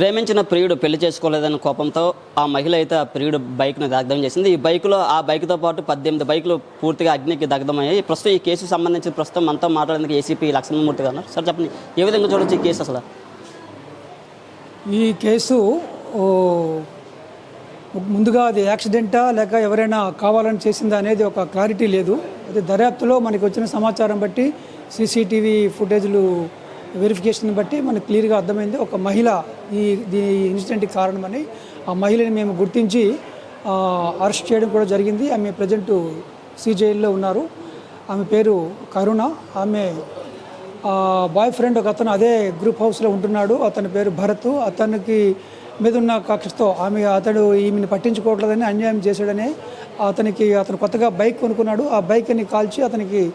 ప్రేమించిన ప్రియుడు పెళ్ళి చేసుకోలేదన్న కోపంతో ఆ మహిళ అయితే ఆ ప్రియుడు బైక్ను దగ్ధం చేసింది. ఈ బైక్లో ఆ బైక్తో పాటు పద్దెనిమిది బైకులు పూర్తిగా అగ్నికి దగ్ధమయ్యాయి. ప్రస్తుతం ఈ కేసు సంబంధించి ప్రస్తుతం మనతో మాట్లాడేందుకు ఏసీపీ లక్ష్మణమూర్తి గారు సార్ చెప్పండి. ఏ విధంగా చూడొచ్చు ఈ కేసు అసలు? ఈ కేసు ఓ, ముందుగా అది యాక్సిడెంటా లేక ఎవరైనా కావాలని చేసిందా అనేది ఒక క్లారిటీ లేదు. అది దర్యాప్తులో మనకి వచ్చిన సమాచారం బట్టి సీసీటీవీ ఫుటేజ్లు వెరిఫికేషన్ బట్టి మనకు క్లియర్గా అర్థమైంది. ఒక మహిళ ఈ దీని ఇన్సిడెంట్కి కారణమని ఆ మహిళని మేము గుర్తించి అరెస్ట్ చేయడం కూడా జరిగింది. ఆమె ప్రజెంటు సిజైల్లో ఉన్నారు. ఆమె పేరు కరుణ. ఆమె బాయ్ ఫ్రెండ్ ఒక అతను అదే గ్రూప్ హౌస్లో ఉంటున్నాడు. అతని పేరు భరత్. అతనికి మీద ఉన్న కక్షతో ఆమె అతడు ఈమెను పట్టించుకోవట్లేదని అన్యాయం చేశాడని అతనికి అతను కొత్తగా బైక్ కొనుక్కున్నాడు. ఆ బైక్ని కాల్చి అతనికి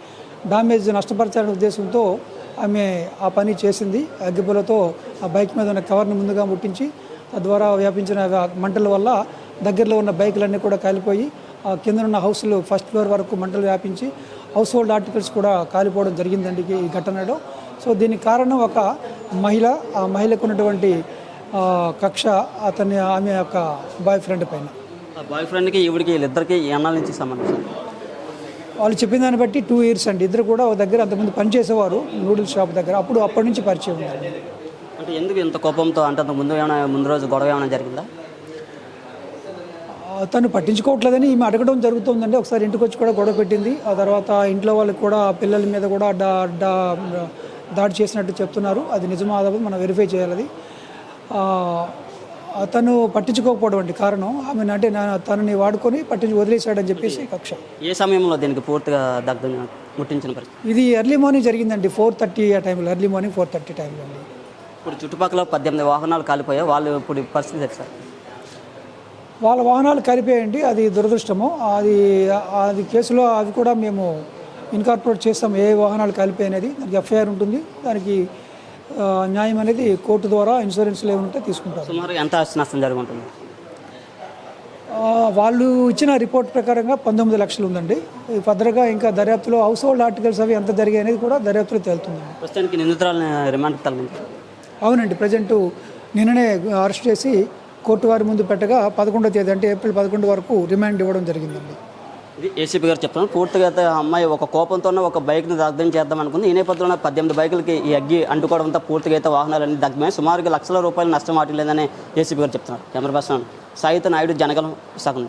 డామేజ్ నష్టపరచాలనే ఉద్దేశంతో ఆమె ఆ పని చేసింది. అగ్గిపులతో ఆ బైక్ మీద ఉన్న కవర్ని ముందుగా ముట్టించి తద్వారా వ్యాపించిన మంటల వల్ల దగ్గరలో ఉన్న బైకులన్నీ కూడా కాలిపోయి ఆ కింద ఉన్న హౌస్లు ఫస్ట్ ఫ్లోర్ వరకు మంటలు వ్యాపించి హౌస్ హోల్డ్ ఆర్టికల్స్ కూడా కాలిపోవడం జరిగిందండి ఈ ఘటనలో. సో దీనికి కారణం ఒక మహిళ. ఆ మహిళకు ఉన్నటువంటి కక్ష అతని ఆమె యొక్క బాయ్ ఫ్రెండ్ పైన. బాయ్ ఫ్రెండ్కి ఈవిడికి వీళ్ళిద్దరికి ఏనాల నుంచి సంబంధించింది? వాళ్ళు చెప్పిన దాన్ని బట్టి టూ ఇయర్స్ అండి. ఇద్దరు కూడా ఒక దగ్గర అంతకుముందు పనిచేసేవారు నూడిల్స్ షాప్ దగ్గర. అప్పుడు అప్పటి నుంచి పరిచయం ఉంది. అంటే ఎందుకు ఇంత కోపంతో అంటే ముందు ఏమైనా ముందు రోజు గొడవ ఏమైనా జరిగిందా? తను పట్టించుకోవట్లేదని ఈమె అడగడం జరుగుతుందండి. ఒకసారి ఇంటికి వచ్చి కూడా గొడవ పెట్టింది. ఆ తర్వాత ఇంట్లో వాళ్ళకి కూడా పిల్లల మీద కూడా డా డా దాడి చేసినట్టు చెప్తున్నారు. అది నిజమా మనం వెరిఫై చేయాలి అతను పట్టించుకోకపోవడం అండి కారణం. ఆమె అంటే తనని వాడుకొని పట్టించి వదిలేశాడని చెప్పేసి కక్ష. ఏ సమయంలో దీనికి పూర్తిగా దగ్ధం ముట్టించిన పరిస్థితి? ఇది ఎర్లీ మార్నింగ్ జరిగిందండి. ఫోర్ థర్టీ ఆ టైంలో ఎర్లీ మార్నింగ్ ఫోర్ థర్టీ టైంలో అండి. ఇప్పుడు చుట్టుపక్కల పద్దెనిమిది వాహనాలు కాలిపోయాయి. వాళ్ళు ఇప్పుడు పరిస్థితి సార్? వాళ్ళ వాహనాలు కలిపేయండి అది దురదృష్టము. అది అది కేసులో అవి కూడా మేము ఇన్కార్పొరేట్ చేస్తాం. ఏ వాహనాలు కలిపే అనేది. దానికి ఎఫ్ఐఆర్ ఉంటుంది. దానికి న్యాయం అనేది కోర్టు ద్వారా ఇన్సూరెన్స్లు ఏమంటే తీసుకుంటారు. సుమారు ఎంత నష్టం జరిగి ఉంటుంది ఆ, వాళ్ళు ఇచ్చిన రిపోర్ట్ ప్రకారంగా పంతొమ్మిది లక్షలు ఉందండి. ఈ ఫర్దర్గా ఇంకా దర్యాప్తులో హౌస్ హోల్డ్ ఆర్టికల్స్ అవి ఎంత జరిగాయి అనేది కూడా దర్యాప్తులో తేలుతుందండి. ప్రస్తుతానికి నిందితురాలని అవునండి ప్రజెంట్ నిన్ననే అరెస్ట్ చేసి కోర్టు వారి ముందు పెట్టగా పదకొండో తేదీ అంటే ఏప్రిల్ పదకొండు వరకు రిమాండ్ ఇవ్వడం జరిగిందండి. ఇది ఏసీపీ గారు చెప్తున్నారు. పూర్తిగా అయితే అమ్మాయి ఒక కోపంతోనే ఒక బైక్ని దగ్ధం చేద్దాం అనుకుంది. ఈ నేపథ్యంలో పద్దెనిమిది బైకులకి ఈ అగ్గి అంటుకోవడంతో పూర్తిగా అయితే వాహనాలన్నీ దగ్ధమై. సుమారుగా లక్షల రూపాయలు నష్టం వాటిల్లేదని ఏసీపీ గారు చెప్తున్నారు. కెమెరా పర్సన్ సాయిత నాయుడు జనగలం సగం.